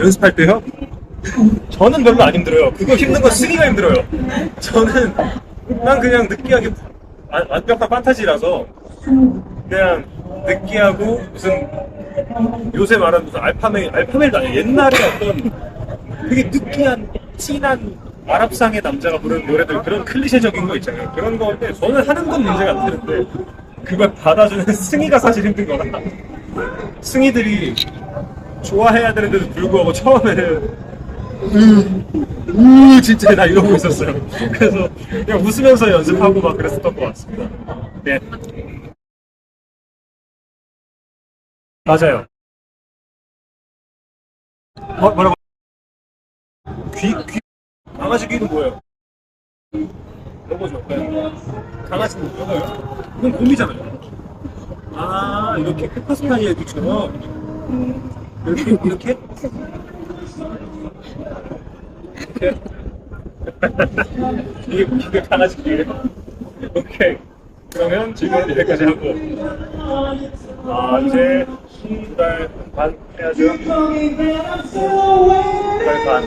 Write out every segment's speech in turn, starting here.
연습할 때요? 저는 별로 안 힘들어요. 그거 힘든 건 승희가 힘들어요. 저는 난 그냥 느끼하게 완- 완벽한 판타지라서 그냥 느끼하고 무슨 요새 말하는 무슨 알파메일 알파메일도 아니에요. 옛날에 어떤 되게 느끼한 진한 아랍상의 남자가 부르는 노래들 그런 클리셰적인 거 있잖아요. 그런 건데 저는 하는 건 문제가 안 되는데 그걸 받아주는 승희가 사실 힘든 거라 승희들이 좋아해야 되는데도 불구하고 처음에는 으, 으 진짜 나 이러고 있었어요. 그래서 그냥 웃으면서 연습하고 막 그랬었던 것 같습니다. 네. 맞아요. 뭐, 뭐라고? 귀, 귀, 강아지 귀는 뭐예요? 요거죠. 네. 강아지는 요거요? 이건 곰이잖아요. 아, 이렇게 페퍼스파니 애기처럼. 이렇게, 이렇게? 이렇게. 이게, 이게 강아지 귀예요? 오케이. 그러면 질문은 여기까지 하고. 아, 이제 두달반 해야죠. 두달 반.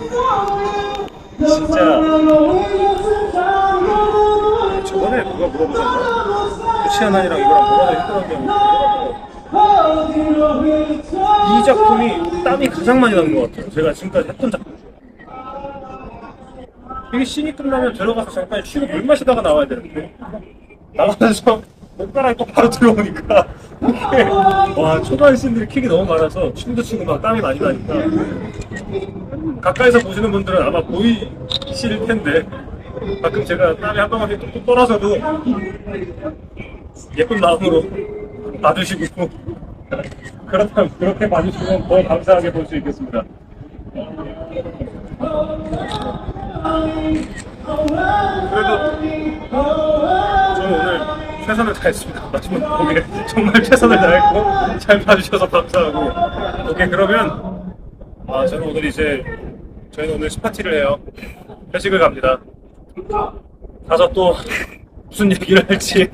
진짜. 저번에 누가 물어보셨나? 루시아난이랑 이거랑 뭐가 더 힘들었냐고. 이 작품이 땀이 가장 많이 나는 것 같아요. 제가 지금까지 했던 작품 중에. 이게 씬이 끝나면 들어가서 잠깐 쉬고 물 마시다가 나와야 되는데 나가서 옷 갈아입고 바로 들어오니까 이게 와 초반 씬들이 킥이 너무 많아서 춤도 추고 막 땀이 많이 나니까 가까이서 보시는 분들은 아마 보이실 텐데 가끔 제가 땀이 한 방울씩 뚝뚝 떨어져도 예쁜 마음으로 봐주시고 그렇다면 그렇게 봐주시면 더 감사하게 볼 수 있겠습니다. 그래도 저는 오늘 최선을 다했습니다. 마지막 곡에 정말 최선을 다했고 잘 봐주셔서 감사하고 오케이 그러면 아 저는 오늘 이제 저희는 오늘 스파티를 해요. 회식을 갑니다. 가서 또 무슨 얘기를 할지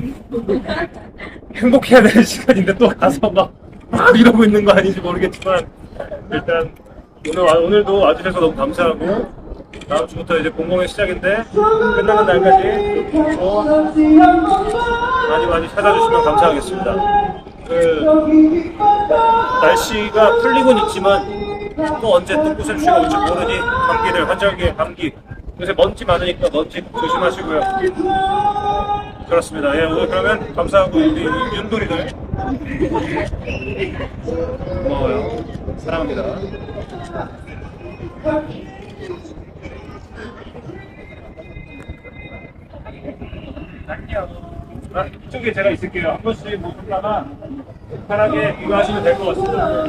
행복해야 되는 시간인데 또 가서 막, 막 이러고 있는 거 아닌지 모르겠지만 일단 오늘 와- 오늘도 와주셔서 너무 감사하고 다음 주부터 이제 공공의 시작인데 끝나는 날까지 또 많이 많이 찾아주시면 감사하겠습니다. 그 날씨가 풀리곤 있지만 또 언제 또 꽃샘추위가 올지 모르니 감기들 환절기 감기 요새 먼지 많으니까 먼지 조심하시고요. 그렇습니다. 예, 오늘 그러면 감사하고 우리 윤돌이들 고마워요. 사랑합니다. 아, 이쪽에 제가 있을게요. 한 번씩 못 올라가 편하게 이거 하시면 될 것 같습니다.